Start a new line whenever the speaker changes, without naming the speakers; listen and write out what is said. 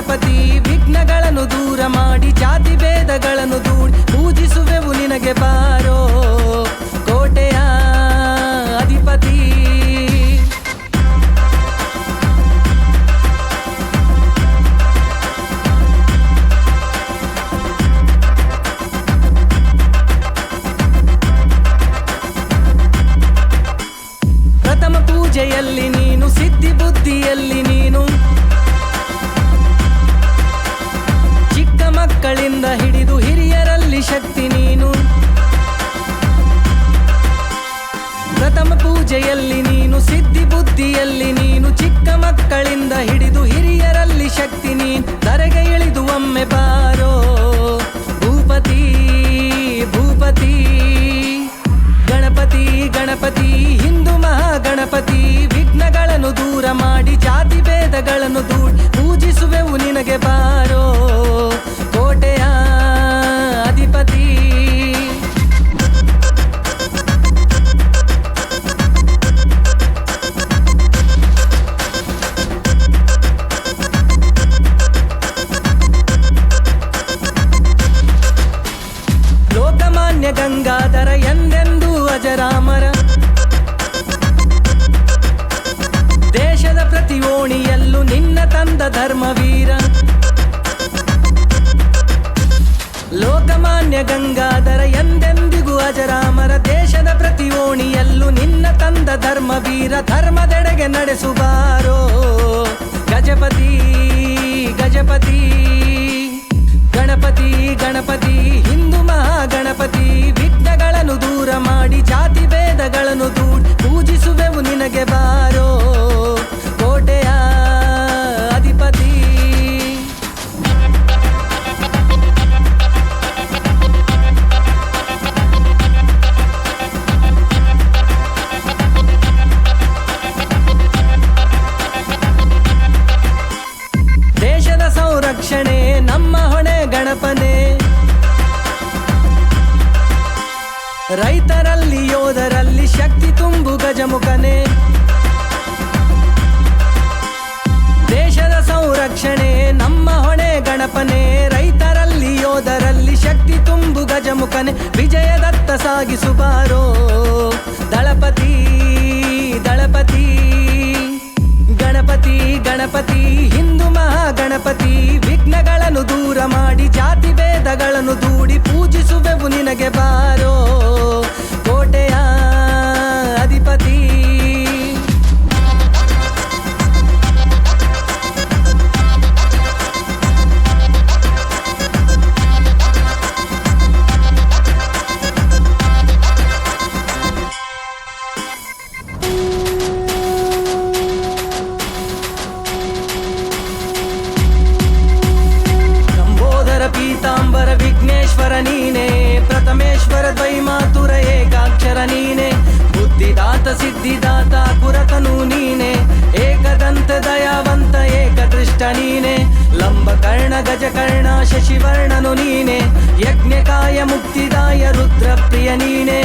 ಗಣಪತಿ ವಿಘ್ನಗಳನ್ನು ದೂರ ಮಾಡಿ ಜಾತಿ ಭೇದಗಳನ್ನು மக்களின் ಗಂಗಾಧರ ಎಂದೆಂದಿಗೂ ಅಜರಾಮರ ದೇಶದ ಪ್ರತಿ ಓಣಿಯಲ್ಲೂ ನಿನ್ನ ತಂದ ಧರ್ಮ ವೀರ ಧರ್ಮದೆಡೆಗೆ ನಡೆಸುವಾರೋ ಗಜಪತಿ ಗಜಪತಿ, ಗಣಪತಿ ಗಣಪತಿ. ಗಣಪನೆ. ರೈತರಲ್ಲಿ, ಯೋಧರಲ್ಲಿ ಶಕ್ತಿ ತುಂಬು ಗಜಮುಖನೆ. ದೇಶದ ಸಂರಕ್ಷಣೆ, ನಮ್ಮ ಹೊಣೆ ಗಣಪನೆ. ರೈತರಲ್ಲಿ, ಯೋಧರಲ್ಲಿ ಶಕ್ತಿ ತುಂಬು ಗಜಮುಖನೆ. ವಿಜಯದತ್ತ ಸಾಗಿಸುಬಾರೋ ದಳಪತಿ ದಳಪತಿ, ಗಣಪತಿ ಗಣಪತಿ, ಹಿಂದೂ ಮಹಾಗಣಪತಿ. ನೀನೆ, ಪ್ರಥಮೇಶ್ವರ ದ್ವೈಮಾತುರ ಏಕಾಕ್ಷರ ನೀನೆ, ಬುದ್ಧಿದಾತ, ಸಿದ್ಧಿದಾತ, ಕುರತನು ನೀನೆ, ಏಕದಂತ ದಯಾವಂತ, ಏಕದೃಷ್ಟ ನೀನೆ ಲಂಬಕರ್ಣ ಗಜಕರ್ಣ ಶಶಿವರ್ಣನು ನೀನೆ, ಯಜ್ಞಕಾಯ, ಮುಕ್ತಿದಾಯ, ರುದ್ರಪ್ರಿಯ ನೀನೆ